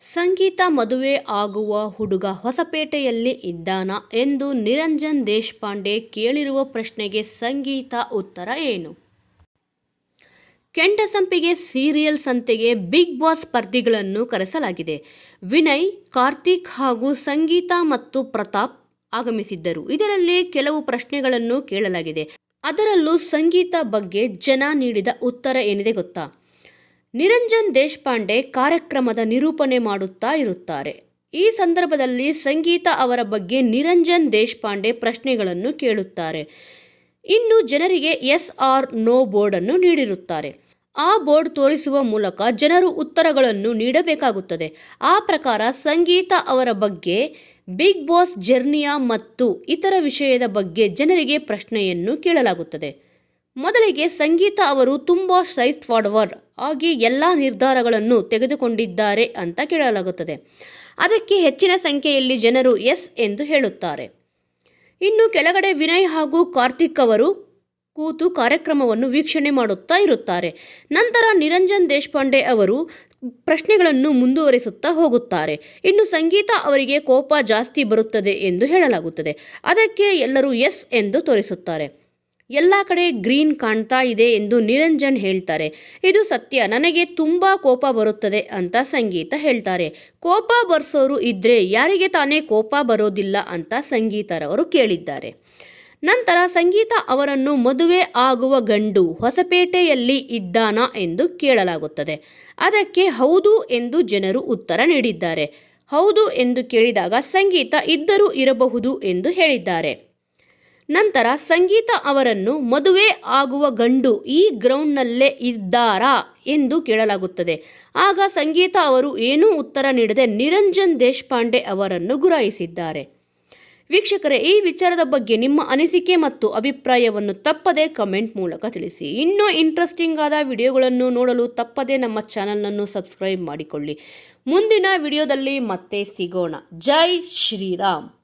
ಸಂಗೀತ ಮದುವೆ ಆಗುವ ಹುಡುಗ ಹೊಸಪೇಟೆಯಲ್ಲಿ ಇದ್ದಾನಾ ಎಂದು ನಿರಂಜನ್ ದೇಶಪಾಂಡೆ ಕೇಳಿರುವ ಪ್ರಶ್ನೆಗೆ ಸಂಗೀತ ಉತ್ತರ ಏನು? ಕೆಂಡಸಂಪಿಗೆ ಸೀರಿಯಲ್ ಸಂತೆಗೆ ಬಿಗ್ ಬಾಸ್ ಸ್ಪರ್ಧಿಗಳನ್ನು ಕರೆಸಲಾಗಿದೆ. ವಿನಯ್, ಕಾರ್ತಿಕ್ ಹಾಗೂ ಸಂಗೀತ ಮತ್ತು ಪ್ರತಾಪ್ ಆಗಮಿಸಿದ್ದರು. ಇದರಲ್ಲಿ ಕೆಲವು ಪ್ರಶ್ನೆಗಳನ್ನು ಕೇಳಲಾಗಿದೆ. ಅದರಲ್ಲೂ ಸಂಗೀತ ಬಗ್ಗೆ ಜನ ನೀಡಿದ ಉತ್ತರ ಏನಿದೆ ಗೊತ್ತಾ? ನಿರಂಜನ್ ದೇಶಪಾಂಡೆ ಕಾರ್ಯಕ್ರಮದ ನಿರೂಪಣೆ ಮಾಡುತ್ತಾ ಇರುತ್ತಾರೆ. ಈ ಸಂದರ್ಭದಲ್ಲಿ ಸಂಗೀತ ಅವರ ಬಗ್ಗೆ ನಿರಂಜನ್ ದೇಶಪಾಂಡೆ ಪ್ರಶ್ನೆಗಳನ್ನು ಕೇಳುತ್ತಾರೆ. ಇನ್ನು ಜನರಿಗೆ ಎಸ್ ಆರ್ ನೋ ಬೋರ್ಡನ್ನು ನೀಡಿರುತ್ತಾರೆ. ಆ ಬೋರ್ಡ್ ತೋರಿಸುವ ಮೂಲಕ ಜನರು ಉತ್ತರಗಳನ್ನು ನೀಡಬೇಕಾಗುತ್ತದೆ. ಆ ಪ್ರಕಾರ ಸಂಗೀತ ಅವರ ಬಗ್ಗೆ, ಬಿಗ್ ಬಾಸ್ ಜರ್ನಿಯಾ ಮತ್ತು ಇತರ ವಿಷಯದ ಬಗ್ಗೆ ಜನರಿಗೆ ಪ್ರಶ್ನೆಯನ್ನು ಕೇಳಲಾಗುತ್ತದೆ. ಮೊದಲಿಗೆ ಸಂಗೀತ ಅವರು ತುಂಬ ಸ್ಟ್ರೈಟ್ ಫಾರ್ವರ್ಡ್ ಆಗಿ ಎಲ್ಲ ನಿರ್ಧಾರಗಳನ್ನು ತೆಗೆದುಕೊಂಡಿದ್ದಾರೆ ಅಂತ ಕೇಳಲಾಗುತ್ತದೆ. ಅದಕ್ಕೆ ಹೆಚ್ಚಿನ ಸಂಖ್ಯೆಯಲ್ಲಿ ಜನರು ಎಸ್ ಎಂದು ಹೇಳುತ್ತಾರೆ. ಇನ್ನು ಕೆಳಗಡೆ ವಿನಯ್ ಹಾಗೂ ಕಾರ್ತಿಕ್ ಅವರು ಕೂತು ಕಾರ್ಯಕ್ರಮವನ್ನು ವೀಕ್ಷಣೆ ಮಾಡುತ್ತಾ ಇರುತ್ತಾರೆ. ನಂತರ ನಿರಂಜನ್ ದೇಶಪಾಂಡೆ ಅವರು ಪ್ರಶ್ನೆಗಳನ್ನು ಮುಂದುವರಿಸುತ್ತಾ ಹೋಗುತ್ತಾರೆ. ಇನ್ನು ಸಂಗೀತ ಅವರಿಗೆ ಕೋಪ ಜಾಸ್ತಿ ಬರುತ್ತದೆ ಎಂದು ಹೇಳಲಾಗುತ್ತದೆ. ಅದಕ್ಕೆ ಎಲ್ಲರೂ ಎಸ್ ಎಂದು ತೋರಿಸುತ್ತಾರೆ. ಎಲ್ಲ ಕಡೆ ಗ್ರೀನ್ ಕಾಣ್ತಾ ಇದೆ ಎಂದು ನಿರಂಜನ್ ಹೇಳ್ತಾರೆ. ಇದು ಸತ್ಯ, ನನಗೆ ತುಂಬ ಕೋಪ ಬರುತ್ತದೆ ಅಂತ ಸಂಗೀತ ಹೇಳ್ತಾರೆ. ಕೋಪ ಬರ್ಸೋರು ಇದ್ರೆ ಯಾರಿಗೆ ತಾನೇ ಕೋಪ ಬರೋದಿಲ್ಲ ಅಂತ ಸಂಗೀತರವರು ಕೇಳಿದ್ದಾರೆ. ನಂತರ ಸಂಗೀತ ಅವರನ್ನು ಮದುವೆ ಆಗುವ ಗಂಡು ಹೊಸಪೇಟೆಯಲ್ಲಿ ಇದ್ದಾನಾ ಎಂದು ಕೇಳಲಾಗುತ್ತದೆ. ಅದಕ್ಕೆ ಹೌದು ಎಂದು ಜನರು ಉತ್ತರ ನೀಡಿದ್ದಾರೆ. ಹೌದು ಎಂದು ಕೇಳಿದಾಗ ಸಂಗೀತ ಇದ್ದರೂ ಇರಬಹುದು ಎಂದು ಹೇಳಿದ್ದಾರೆ. ನಂತರ ಸಂಗೀತ ಅವರನ್ನು ಮದುವೆ ಆಗುವ ಗಂಡು ಈ ಗ್ರೌಂಡ್ನಲ್ಲೇ ಇದ್ದಾರಾ ಎಂದು ಕೇಳಲಾಗುತ್ತದೆ. ಆಗ ಸಂಗೀತ ಅವರು ಏನೂ ಉತ್ತರ ನೀಡದೆ ನಿರಂಜನ್ ದೇಶಪಾಂಡೆ ಅವರನ್ನು ಗುರಾಯಿಸಿದ್ದಾರೆ. ವೀಕ್ಷಕರೇ, ಈ ವಿಚಾರದ ಬಗ್ಗೆ ನಿಮ್ಮ ಅನಿಸಿಕೆ ಮತ್ತು ಅಭಿಪ್ರಾಯವನ್ನು ತಪ್ಪದೆ ಕಮೆಂಟ್ ಮೂಲಕ ತಿಳಿಸಿ. ಇನ್ನೂ ಇಂಟ್ರೆಸ್ಟಿಂಗ್ ಆದ ವಿಡಿಯೋಗಳನ್ನು ನೋಡಲು ತಪ್ಪದೆ ನಮ್ಮ ಚಾನಲನ್ನು ಸಬ್ಸ್ಕ್ರೈಬ್ ಮಾಡಿಕೊಳ್ಳಿ. ಮುಂದಿನ ವಿಡಿಯೋದಲ್ಲಿ ಮತ್ತೆ ಸಿಗೋಣ. ಜೈ ಶ್ರೀರಾಮ್.